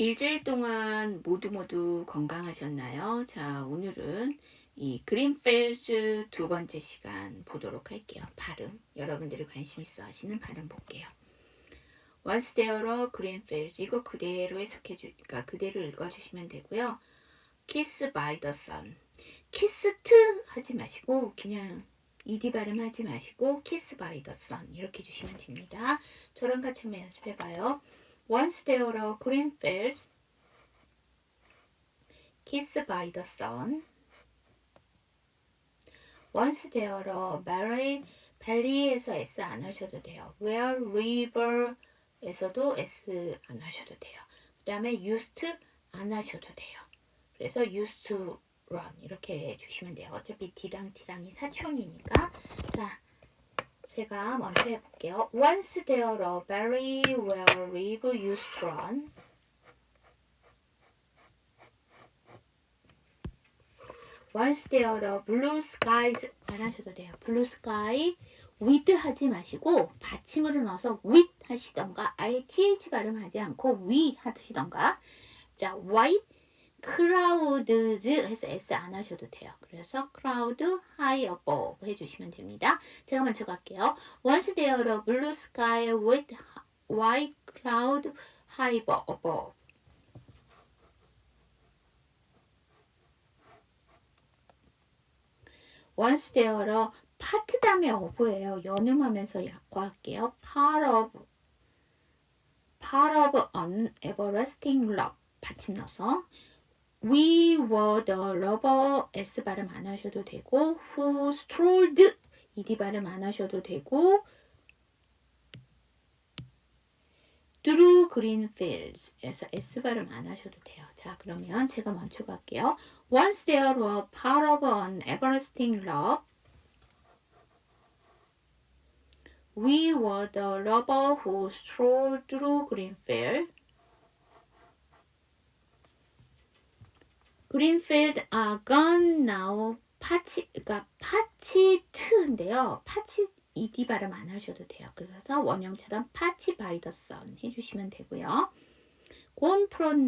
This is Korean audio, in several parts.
일주일 동안 모두 모두 건강하셨나요? 자, 오늘은 이 그린필즈 두 번째 시간 보도록 할게요. 발음. 여러분들이 관심 있어 하시는 발음 볼게요. Once there'o greenfields. 이거 그대로 해석해 주, 그러니까 그대로 읽어 주시면 되고요. Kiss by the sun. 키스트 하지 마시고 그냥 이디 발음 하지 마시고 kiss by the sun 이렇게 주시면 됩니다. 저랑 같이 한번 연습해 봐요. Once there were green fields, kissed by the sun. Once there were valley, valley에서 s 안 하셔도 돼요. Where river에서도 s 안 하셔도 돼요. 그 다음에 used 안 하셔도 돼요. 그래서 used to run 이렇게 해주시면 돼요. 어차피 D랑 T랑이 사촌이니까 자 제가 먼저 해볼게요. Once there a valley where river used to run. Once there a blue skies 안 하셔도 돼요. blue sky with 하지 마시고 받침으로 넣어서 with 하시던가 아예 th 발음하지 않고 we 하시던가 자 white clouds 해서 s 안 하셔도 돼요. 그래서 cloud high above 해주시면 됩니다. 제가 먼저 갈게요. Once there a blue sky with white cloud high above. Once there a part 다음에 of예요. 연음하면서 약화할게요. part of part of an everlasting love 받침 넣어서 We were the lover S 발음 안 하셔도 되고 who strolled ED 발음 안 하셔도 되고 through green fields에서 S 발음 안 하셔도 돼요. 자 그러면 제가 먼저 갈게요. Once there were part of an everlasting love We were the lover who strolled through green fields 그린필드 gone now 파치 그러니까 파치트인데요. 파치 이디 발음 안 하셔도 돼요. 그래서 원형처럼 파치 바이 더 선 해주시면 되고요.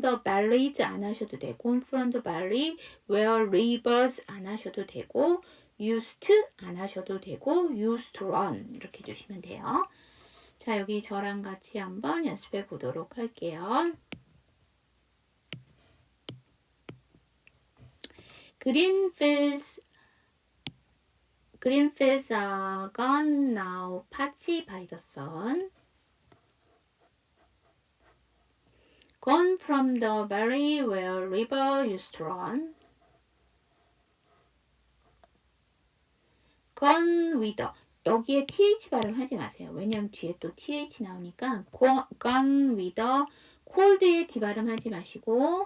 The valleys 안 하셔도 되고 Gone from the 안 하셔도 되고 to 안 하셔도 되고 to run 이렇게 해주시면 돼요. 자 여기 저랑 같이 한번 연습해 보도록 할게요. Gone now, patchy by the sun. Gone from the valley where river used to run. Gone with 여기에 th 발음하지 마세요. 왜냐면 뒤에 또 th 나오니까 gone with the cold의 d 발음하지 마시고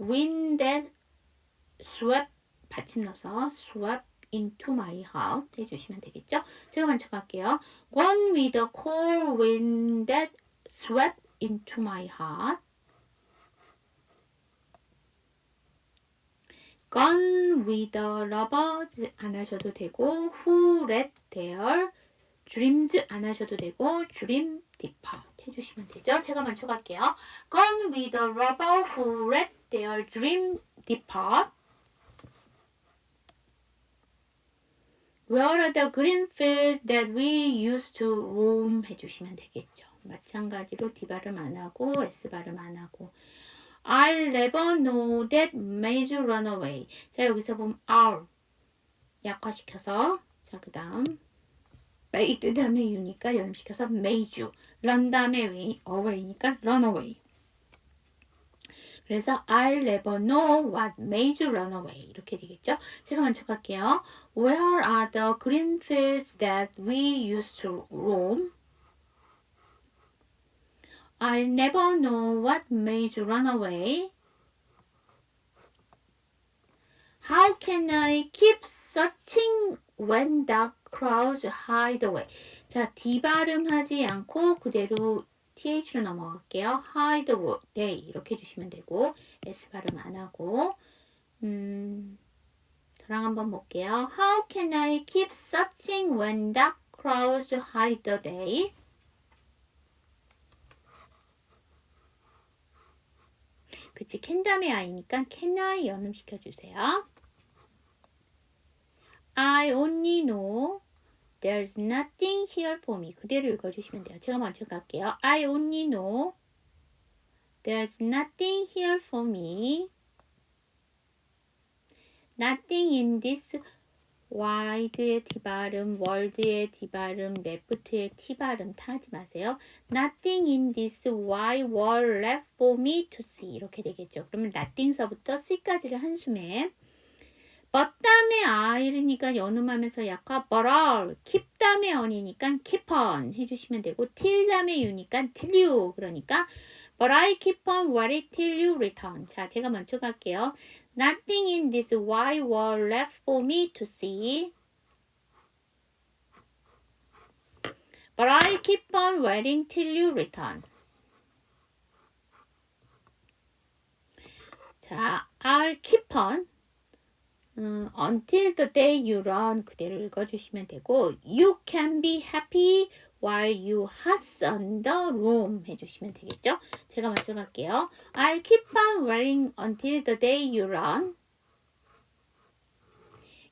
wind that swept 받침 넣어서 swap into my heart 해주시면 되겠죠? 제가 갈게요. Gone with the cold wind that swept into my heart. Gone with the lovers 안 하셔도 되고 who let their dreams 안 하셔도 되고 dream depart 해주시면 되죠? 제가 먼저 갈게요. Gone with the lover who let their dream depart. Where the green fields that we used to roam 해주시면 되겠죠. 마찬가지로 D 발음 안 하고 S 발음 안 하고 I'll never know that made you run away. 자 여기서 보면 R 약화시켜서 자 그 다음 made 다음에 you니까 연음시켜서 made you run 다음에 away니까 run away 그래서 I'll never know what made you run away. 이렇게 되겠죠? 제가 먼저 갈게요. Where are the green fields that we used to roam? I'll never know what made you run away. How can I keep searching when the crowds hide away? 자, D 발음하지 않고 그대로 th로 넘어갈게요. hide day 이렇게 해주시면 되고 s 발음 안 하고 음, 저랑 한번 볼게요. How can I keep searching when the crowds hide the day? 그치 다음에 I니까 can I 연음시켜 주세요. I only know there's nothing here for me. 그대로 읽어주시면 돼요. 제가 먼저 갈게요. I only know there's nothing here for me. Nothing in this wide의 D 발음, world의 D 발음, left의 T 발음 다 하지 마세요. Nothing in this wide world left for me to see 이렇게 되겠죠. 그러면 nothing서부터 C까지를 한숨에 but I니까 연음하면서 but all, keep 다음에 on이니까 keep on 해주시면 되고 till 다음에 you니까 till you 그러니까 but I keep on waiting till you return. 자, 제가 먼저 갈게요. Nothing in this wide world left for me to see. But I keep on waiting till you return. 자, I'll keep on 음, until the day you run 그대로 읽어주시면 되고 You can be happy while you hot on the room 해주시면 되겠죠? 제가 먼저 갈게요. I'll keep on wearing until the day you run.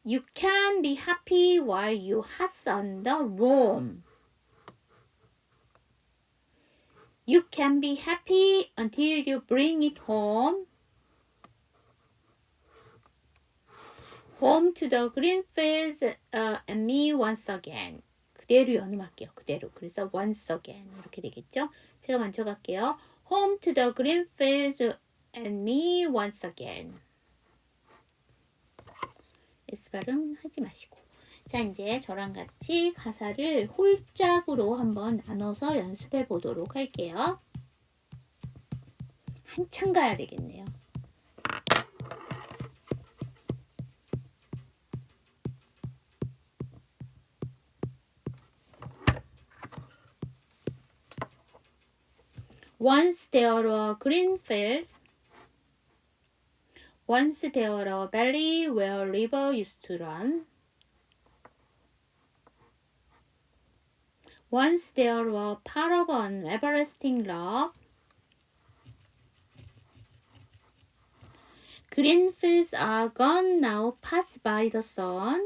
You can be happy while you hot on the room. You can be happy until you bring it home. Home to the green fields uh, and me once again. 그대로 연음할게요. 그대로. 그래서 once again 이렇게 되겠죠? 제가 먼저 갈게요. Home to the green fields and me once again. S 발음 하지 마시고. 자, 이제 저랑 같이 가사를 홀짝으로 한번 나눠서 연습해 보도록 할게요. 한참 가야 되겠네요. Once there were green fields. Once there were a valley where river used to run. Once there were part of an everlasting love. Green fields are gone now, passed by the sun.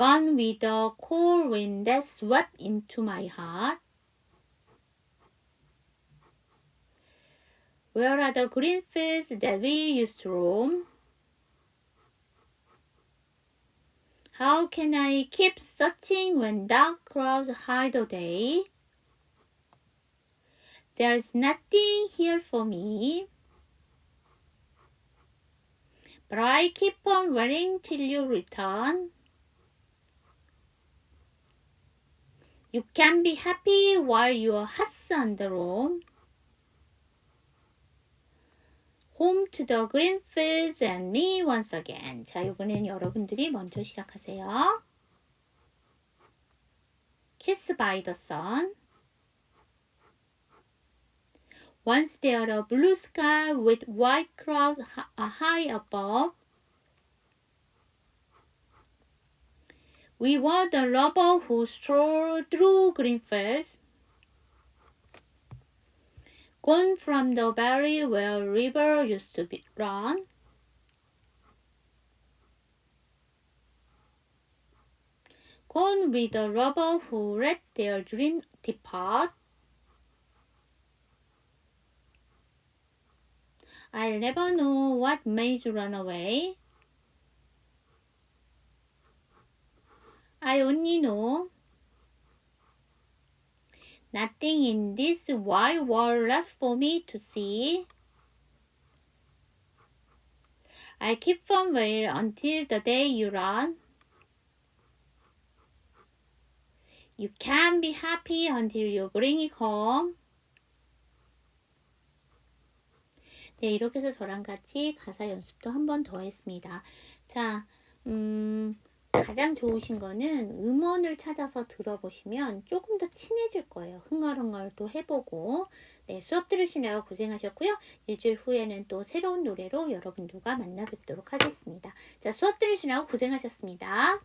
Gone with the cold wind that swept into my heart. Where are the green fields that we used to roam? How can I keep searching when dark clouds hide the day? There's nothing here for me. But I keep on waiting till you return. You can be happy while your heart's on the roam. Home to the green fields and me once again. 자, 이번엔 여러분들이 먼저 시작하세요. Kiss by the sun. Once there a blue sky with white clouds high above. We were the lover who strolled through green fields. Gone from the valley where river used to be run. Gone with the lover who let their dream depart. I'll never know what made you run away. I only know nothing in this wide world left for me to see. I keep on well until the day you run. You can be happy until you bring it home. 네, 이렇게 해서 저랑 같이 가사 연습도 한 번 더 했습니다. 자, 음, 가장 좋으신 거는 음원을 찾아서 들어보시면 조금 더 친해질 거예요. 흥얼흥얼도 해보고. 네, 수업 들으시느라 고생하셨고요. 일주일 후에는 또 새로운 노래로 여러분들과 만나 뵙도록 하겠습니다. 자, 수업 들으시느라 고생하셨습니다.